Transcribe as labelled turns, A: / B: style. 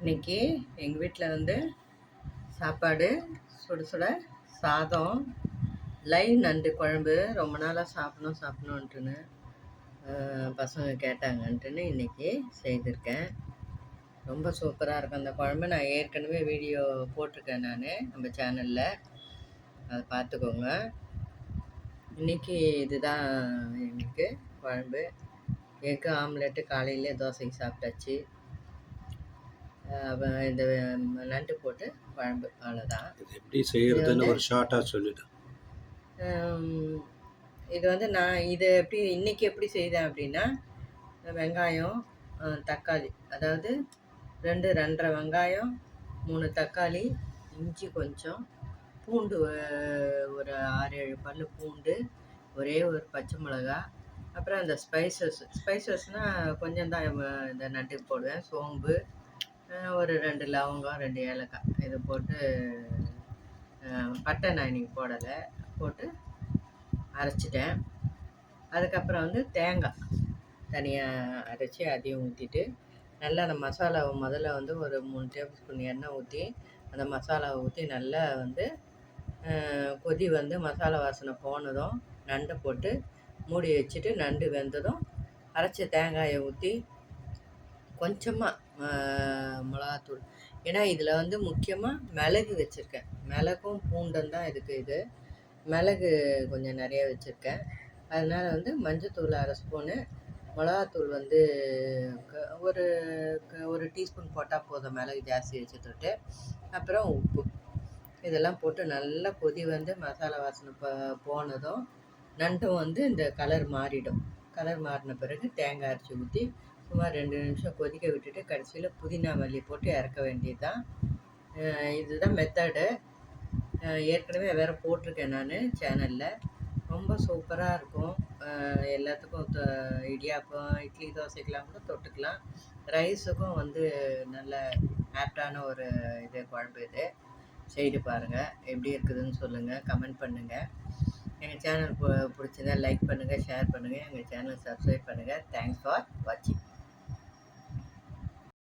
A: இன்னைக்கு எங்கள் வீட்டில் வந்து சாப்பாடு சுட சுட சாதம் லைவ் நண்டு குழம்பு ரொம்ப நாளாக சாப்பிடணும் சாப்பிடணுன்ட்டுன்னு பசங்க கேட்டாங்கன்ட்டுன்னு இன்னைக்கு செய்திருக்கேன். ரொம்ப சூப்பராக இருக்கும் அந்த குழம்பு. நான் ஏற்கனவே வீடியோ போட்டிருக்கேன் நான் நம்ம சேனலில். அதை பார்த்துக்கோங்க. இன்னைக்கு இதுதான் எங்களுக்கு குழம்பு. எக்கு ஆம்லெட்டு காலையிலே தோசைக்கு சாப்பிட்டாச்சு. இந்த நண்டு போட்டு குழம்பு அவ்வளோதான்
B: எப்படி செய்யறதுன்னு ஒரு ஷார்ட்டாக சொல்லிடு.
A: ஹம், இது வந்து நான் இதை எப்படி இன்னைக்கு எப்படி செய்தேன் அப்படின்னா வெங்காயம் தக்காளி. அதாவது ரெண்டு ரெண்டரை வெங்காயம் மூணு தக்காளி இஞ்சி கொஞ்சம் பூண்டு ஒரு ஆறு ஏழு பல் பூண்டு ஒரே ஒரு பச்சை மிளகா அப்புறம் அந்த ஸ்பைசஸ் ஸ்பைசஸ்னால் கொஞ்சம் தான் இந்த நட்டுக்கு போடுவேன். சோம்பு ஒரு ரெண்டு லவங்கம் ரெண்டு ஏலக்காய். இது போட்டு பட்டை நான் போடலை. போட்டு அரைச்சிட்டேன். அதுக்கப்புறம் வந்து தேங்காய் தனியாக அரைச்சி அதையும் ஊற்றிட்டு நல்லா அந்த மசாலாவை முதல்ல வந்து ஒரு மூணு டேபிள் ஸ்பூன் எண்ணெய் ஊற்றி அந்த மசாலாவை ஊற்றி நல்லா வந்து கொதி வந்து மசாலா வாசனை போனதும் நண்டை போட்டு மூடி வச்சுட்டு நண்டு வெந்ததும் அரைச்ச தேங்காயை ஊற்றி கொஞ்சமாக மிளகாத்தூள். ஏன்னா இதில் வந்து முக்கியமாக மிளகு வச்சுருக்கேன். மிளகும் பூண்டும் தான் இருக்குது இது. மிளகு கொஞ்சம் நிறைய வச்சுருக்கேன். அதனால் வந்து மஞ்சத்தூள் அரை ஸ்பூனு. மிளகாத்தூள் வந்து க- ஒரு ஒரு டீஸ்பூன் போட்டால் போதும். மிளகு ஜாஸ்தி வச்சுட்டு அப்புறம் உப்பு. இதெல்லாம் போட்டு நல்லா கொதி வந்து மசாலா வாசனை போ போனதும் நண்டும் வந்து இந்த கலர் மாறிடும். கலர் மாறின பிறகு தேங்காய் அரைச்சி ஊற்றி சுமார் ரெண்டு நிமிஷம் கொதிக்க விட்டுட்டு கடைசியில் புதினா மல்லி போட்டு இறக்க வேண்டியது தான் இதுதான் மெத்தடு ஏற்கனவே வேறு போட்டிருக்கேன் நான் சேனலில் ரொம்ப சூப்பராக இருக்கும். எல்லாத்துக்கும் இடியாப்பம் இட்லி தோசைக்கெலாம் கூட தொட்டுக்கலாம். ரைஸுக்கும் வந்து நல்ல ஆப்டான ஒரு இது குழம்பு இது. செய்து பாருங்கள் எப்படி இருக்குதுன்னு சொல்லுங்கள் கமெண்ட் பண்ணுங்கள் எங்கள் சேனல் பிடிச்சதா லைக் பண்ணுங்கள் ஷேர் பண்ணுங்கள் எங்கள் சேனல் சப்ஸ்கிரைப் பண்ணுங்கள் தேங்க்ஸ் ஃபார் வாட்சிங்